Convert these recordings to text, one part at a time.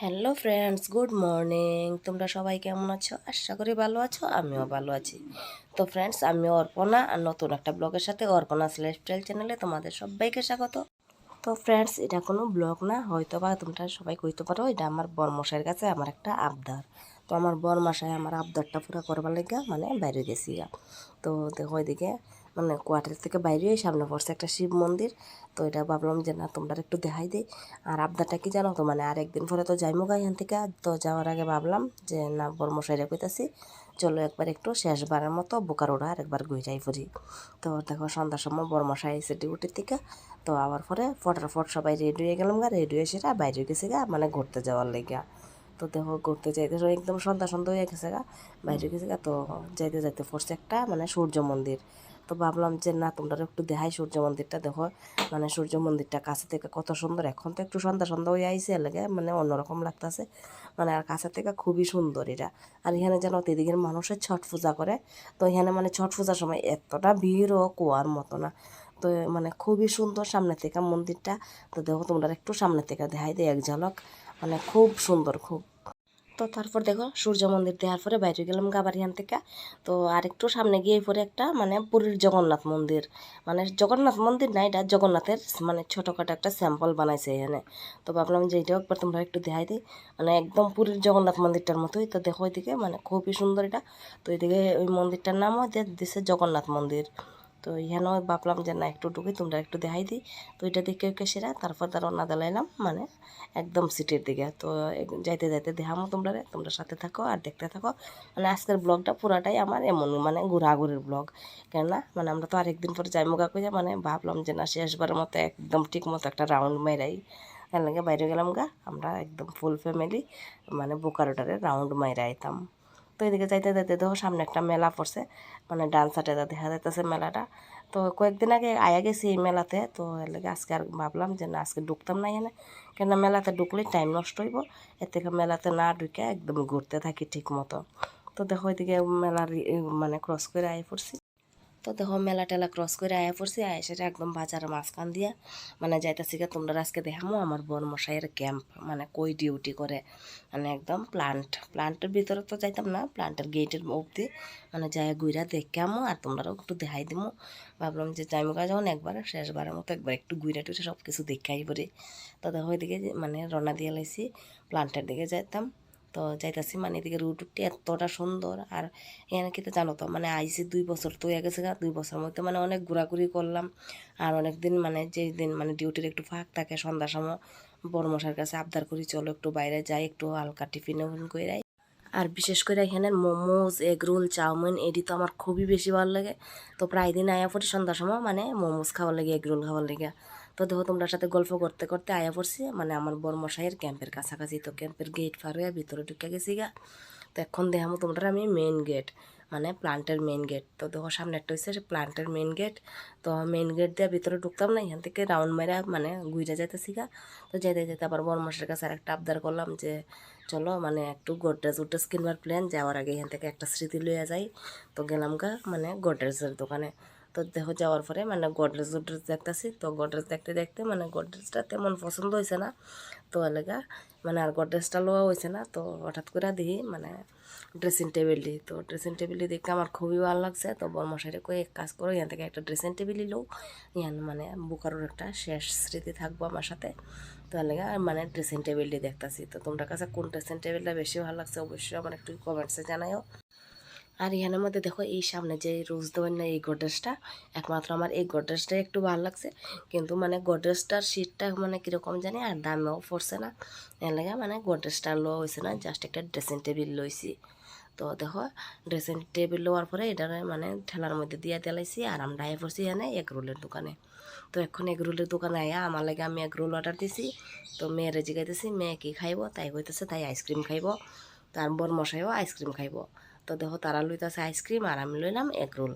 Hello friends, good morning. তোমরা সবাই কেমন আছো? আশা করি ভালো আছো, আমিও ভালো আছি। তো ফ্রেন্ডস আমি অর্পণা, আর নতুন একটা ব্লগের সাথে অর্পণা লাইফস্টাইল চ্যানেলে তোমাদের সবাইকে স্বাগত। তো ফ্রেন্ডস, এটা কোনো ব্লগ না হয়তো বা তোমরা সবাই কইতে পারো, এটা আমার বরমশাইয়ের কাছে আমার একটা আবদার। তো আমার বরমশাই আমার আবদারটা পুরো করবার লেগে মানে বাইরে গেছি। তো দেখো ওইদিকে মানে কোয়ার্টার থেকে বাইরে হয়ে সামনে পড়ছে একটা শিব মন্দির। তো এটা ভাবলাম যে, না তোমরা একটু দেখাই দিই। আর আবদারটা কি জানো তো? মানে আর একদিন পরে তো যাইমো গা এখান থেকে। তো যাওয়ার আগে ভাবলাম যে, না, বর্মশাইরে কইতাছি, চলো একবার একটু শেষবারের মতো বোকার বোকারোড়া আর একবার গুইটাই ফুরি তো দেখো, সন্ধ্যার সময় বর্মশাই এসে ডিউটির থেকে তো আবার পরে ফটার ফট সবাই রেডি হয়ে গেলাম গা রেডি হয়ে সেটা বাইরে গেছে গা মানে ঘুরতে যাওয়ার লেগা তো দেখো, ঘুরতে যাইতে একদম সন্ধ্যা সন্ধ্যা হয়ে গেছে গা, বাইরে গেছে গা। তো যাইতে যাইতে পড়ছে একটা মানে সূর্য মন্দির। তো ভাবলাম যে, না তোমরা একটু দেখাই সূর্য মন্দিরটা দেখো। মানে সূর্য মন্দিরটা কাছে থেকে কত সুন্দর। এখন তো একটু সন্ধ্যা সন্ধ্যা হয়ে আইসে লাগে মানে অন্যরকম লাগতেছে। মানে আর কাছে থেকে খুবই সুন্দর এটা। আর এখানে যেন এদিকের মানুষের ছট পূজা করে। তো এখানে মানে ছট পূজার সময় এতটা ভিড় ও কুয়ার মতো না। তো মানে খুবই সুন্দর সামনে থেকে মন্দিরটা। তো দেখো, তোমরা একটু সামনে থেকে দেখাই দেয় এক ঝলক। মানে খুব সুন্দর, খুব তো তারপর দেখো সূর্য মন্দির দেওয়ার পরে বাইরে গেলাম গাবারিয়ান থেকে। তো আরেকটু সামনে গিয়ে পরে একটা মানে পুরীর জগন্নাথ মন্দির। মানে জগন্নাথ মন্দির না, এটা জগন্নাথের মানে ছোটোখাটো একটা স্যাম্পল বানাইছে এখানে। তো ভাবলাম যে এটাও একবার তোমরা একটু দেখাই দিই। মানে একদম পুরীর জগন্নাথ মন্দিরটার মতোই। তো দেখো ওইদিকে মানে খুবই সুন্দর এটা। তো এদিকে ওই মন্দিরটার নামও দিয়ে দিছে জগন্নাথ মন্দির। তো এখানেও ভাবলাম যে না, একটু ঢুকে, তোমরা একটু দেখাই দিই। তো এটা দেখে ওকে সেরা, তারপর তার রওনা দিলাম মানে একদম সিটির দিকে। তো যাইতে যাইতে দেখামো তোমরা তোমরা সাথে থাকো আর দেখতে থাকো। মানে আজকের ব্লগটা পুরাটাই আমার এমন মানে ঘোরাঘুরির ব্লগ। কেননা মানে আমরা তো আরেকদিন পরে যাই মুগা করে মানে ভাবলাম যে না, শেষবারের মতো একদম ঠিক মতো একটা রাউন্ড মেরাই এর লাগে বাইরে গেলাম গা, আমরা একদম ফুল ফ্যামিলি মানে বোকারোটারে রাউন্ড মাইরা আইতাম। তো এদিকে যাইতে যাইতে দেখো সামনে একটা মেলা পড়ছে মানে ডান্সারটা দেখা যাইতেছে মেলাটা। তো কয়েকদিন আগে আয়া গেছি এই মেলাতে, তো এর লাগে আজকে আর ভাবলাম যে না, আজকে ঢুকতাম না এখানে। কেন মেলাতে ঢুকলে টাইম নষ্ট হইব, এর থেকে মেলাতে না ঢুকে একদম ঘুরতে থাকি ঠিক মতো। তো দেখো এদিকে মেলার মানে ক্রস করে আয় পড়ছি। তো দেখো মেলা টেলা ক্রস করে আয়া পড়ছি, আয়া সেটা একদম বাজারের মাঝখান দিয়া। মানে যাইতেছি গা তোমরা আজকে দেখামো আমার বন মশাইয়ের ক্যাম্প মানে কই ডিউটি করে। মানে একদম প্লান্ট প্লান্টের ভিতরে তো যাইতাম না প্লান্টের গেটের অবধি। মানে যাই ঘুরা দেখামো আর তোমরাও একটু দেখাই দিমো। ভাবলাম যে যাইমুকা যখন একবার, শেষবারের মতো একবার একটু ঘুরে টুরে সব কিছু দেখাই পড়ি। তো দেখো যে মানে রওনা দিয়ে লাইছি প্লান্টের দিকে যাইতাম। তো যাইতাছি মানে এদিকে রুট উঠতে এতটা সুন্দর আর এখানে কিন্তু জানো তো মানে আইসি দুই বছর তো হয়ে গেছে দুই বছর মধ্যে মানে অনেক ঘোরাঘুরি করলাম। আর অনেক দিন মানে যেই দিন মানে ডিউটির একটু ফাঁক থাকে, সন্ধ্যার সময় বড় মশার কাছে আবদার করি, চলো একটু বাইরে যাই, একটু হালকা টিফিন করে আর বিশেষ করে এখানে মোমোজ এগ রোল চাউমিন, এটি তো আমার খুবই বেশি ভালো লাগে। তো প্রায় দিন আয়া পড়ি সন্ধ্যার সময় মানে মোমোজ খাওয়ার লাগে এগ রোল খাওয়ার লাগে। তো দেখো তোমরা সাথে গল্প করতে করতে আয়া পড়ছি মানে আমার বড় মশাইয়ের ক্যাম্পের কাছাকাছি তো ক্যাম্পের গেট ফার হয়ে ভিতরে ঢুকে গেছি গা। তো এখন দেখামো তোমরা আমি মেন গেট মানে প্লান্টের মেন গেট তো দেখো সামনে একটা হচ্ছে প্লান্টের মেন গেট তো মেন গেট দিয়ে ভিতরে ঢুকতাম না, এখান থেকে রাউন্ড মেরা মানে ঘুরে যাইতেছি গা। তো যেতে যেতে আবার বর্মশের কাছে আর একটা আবদার করলাম যে, চলো মানে একটু গোডরেজ উডরেজ কিনবার প্ল্যান যাওয়ার আগে এখান থেকে একটা স্মৃতি লইয়া যাই। তো গেলাম গা মানে গোডরেজের দোকানে। তো দেখো যাওয়ার পরে মানে গডরেজ উডরেজ দেখতেছি। তো গডরেজ দেখতে দেখতে মানে গডরেজটা তেমন পছন্দ হয়েছে না। তো এলাকা মানে আর গডরেজটা লোয়া হয়েছে না। তো হঠাৎ করে দিই মানে ড্রেসিং টেবিলটি তো ড্রেসিং টেবিলটি দেখতে আমার খুবই ভালো লাগছে। তো বর্মশাইরে কয়ে এক কাজ করো, এখান থেকে একটা ড্রেসিং টেবিলই লো ইয়ান মানে বুকারোর একটা শেষ স্মৃতি থাকব আমার সাথে। তো এর লাগে মানে ড্রেসিং টেবিলটি দেখতাছি। তো তোমরা কাছে কোন ড্রেসিং টেবিলটা বেশি ভালো লাগছে অবশ্যই আমার একটু কমেন্টসে জানাইও। আর এখানের মধ্যে দেখো, এই সামনে যে রোজ দেবেন না এই গডরেজটা, একমাত্র আমার এই গডরেজটাই একটু ভালো লাগছে। কিন্তু মানে গডরেজটার সিটটা মানে কীরকম জানি, আর দামেও পড়ছে না। এর লাগে মানে গডরেজটা লো হয়েছে না জাস্ট একটা ড্রেসিং টেবিল লইছি। তো দেখো ড্রেসিং টেবিল লওয়ার পরে এটা মানে ঠেলার মধ্যে দিয়ে দিলাইছি আর আমরা আয় পড়ছি এখানে এগ রোলের দোকানে। তো এখন এগ রোলের দোকানে আয়া আমার লাগে আমি এগ রোল অর্ডার দিছি। তো মেয়েরে জিগাইতেছি, মেয়ে কি খাইব? তাই কইতেছে, তাই আইসক্রিম খাইব। তার বর মশাইও আইসক্রিম খাইব। তো দেখো তারা লইতেছে আইসক্রিম আর আমি লইলাম এগ রোল।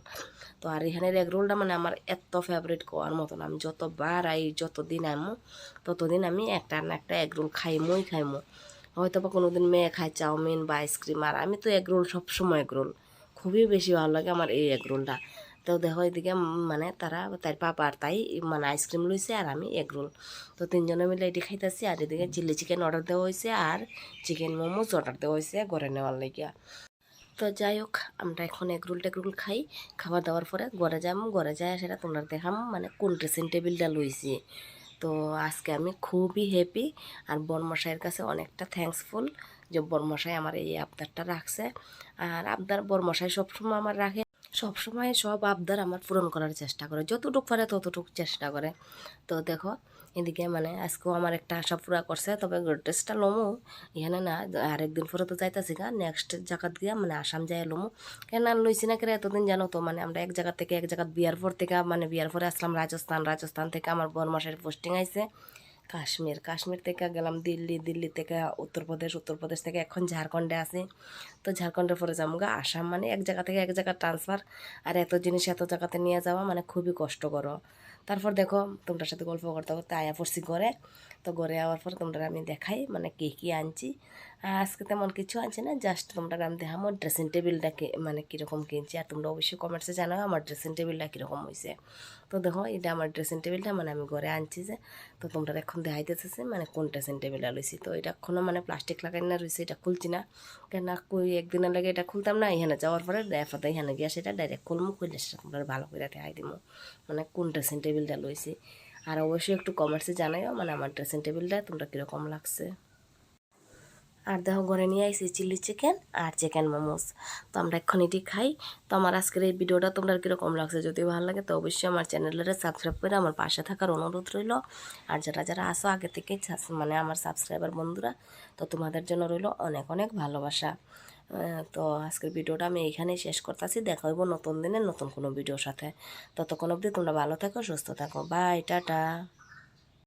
তো আর এখানের এগ রোলটা মানে আমার এত ফেভারিট কোয়ার মতন। আমি যতবার আই, যতদিন আমো ততদিন আমি একটা না একটা এগ রোল খাইমই খাইমো। হয়তো বা কোনোদিন মেয়ে খায় চাউমিন বা আইসক্রিম, আর আমি তো এগ রোল সবসময় এগ রোল। খুবই বেশি ভালো লাগে আমার এই এগ রোলটা। তো দেখো এদিকে মানে তারা, তার পাপা আর তাই মানে আইসক্রিম লইছে আর আমি এগ রোল। তো তিনজনে মিলে এটি খাইতেছি আর এদিকে চিলি চিকেন অর্ডার দেওয়া হয়েছে আর চিকেন মোমোজ অর্ডার দেওয়া হয়েছে ঘরে নেওয়ার লাগিয়া। তো যাই হোক, আমরা এখন এগরোল টেগরোল খাই। খাওয়া দাওয়ার পরে ঘরে যাম, ঘরে যাই সেটা তোমরা দেখাম মানে কোন ড্রেসিং টেবিলটা লইছি। তো আজকে আমি খুবই হ্যাপি আর বরমশাইয়ের কাছে অনেকটা থ্যাঙ্কসফুল যে বরমশাই আমার এই আবদারটা রাখছে। আর আবদার বরমশাই সবসময় আমার রাখে। সবসময় সব আবদার আমার পূরণ করার চেষ্টা করে, যতটুক পারে ততটুক চেষ্টা করে। তো দেখো এদিকে মানে আজকেও আমার একটা আশা পুরা করছে, তবে ড্রেসটা লমু। এখানে না, আরেকদিন পরে তো যাইতাছি গা নেক্সট জায়গাত গিয়া মানে আসাম যাই লমু। কেন আর লইছি না কেন এতদিন জানো তো মানে আমরা এক জায়গা থেকে এক জায়গা বিয়ার পর থেকে মানে বিয়ার পরে আসলাম রাজস্থান রাজস্থান থেকে আমার বরমাসের পোস্টিং আইছে। কাশ্মীর কাশ্মীর থেকে গেলাম দিল্লি দিল্লি থেকে উত্তরপ্রদেশ উত্তরপ্রদেশ থেকে এখন ঝাড়খণ্ডে আছি। তো ঝাড়খণ্ডের পরে যাব। গা, আসাম মানে এক জায়গা থেকে এক জায়গা ট্রান্সফার আর এত জিনিস এত জায়গাতে নিয়ে যাওয়া মানে খুবই কষ্টকর। তারপর দেখো, তোমার সাথে গল্প করতে করতে আয়া পড়ছি ঘরে। তো ঘরে আওয়ার পর তোমরা আমি দেখাই মানে কী কী আনছি। আজকে তেমন কিছু আনছি না জাস্ট তোমরা আমি দেখাম ড্রেসিং টেবিলটা মানে কীরকম কিনছি। আর তোমরা অবশ্যই কমেন্টসে জানাও আমার ড্রেসিং টেবিলটা কীরকম হয়েছে তো দেখো, এটা আমার ড্রেসিং টেবিলটা মানে আমি ঘরে আনছি যে, তো তোমরা এখন দেখাইতেছে মানে কোন ড্রেসিং টেবিলটা লইছি। তো এটা এখনও মানে প্লাস্টিক লাগাই না রয়েছে এটা খুলছি না। কেন কই একদিনের লাগে এটা খুলতাম না, এখানে যাওয়ার পরে দেখা এখানে গিয়া সেটা ডাইরেক্ট খুললে সেটা তোমরা ভালো করে দেখাই দিব মানে কোন ড্রেসিং টেবিলটা লইছি। আর অবশ্যই একটু কমেন্টসে জানাইও মানে আমার ড্রেসিং টেবিলটা তোমরা কীরকম লাগছে। আর দেখো, ঘরে নিয়ে আইসি চিলি চিকেন আর চিকেন মোমোস। তো আমরা এখন এটি খাই। তো আমার আজকের এই ভিডিওটা তোমরা কীরকম লাগছে, যদি ভালো লাগে তো অবশ্যই আমার চ্যানেলটা সাবস্ক্রাইব করে আমার পাশে থাকার অনুরোধ রইল। আর যারা যারা আসো আগে থেকে মানে আমার সাবস্ক্রাইবার বন্ধুরা, তো তোমাদের জন্য রইল অনেক অনেক ভালোবাসা। তো আজকের ভিডিওটা আমি এইখানেই শেষ করতেছি। দেখা হইব নতুন দিনে নতুন কোনো ভিডিওর সাথে। ততক্ষণ অবধি তোমরা ভালো থাকো, সুস্থ থাকো। Bye tata.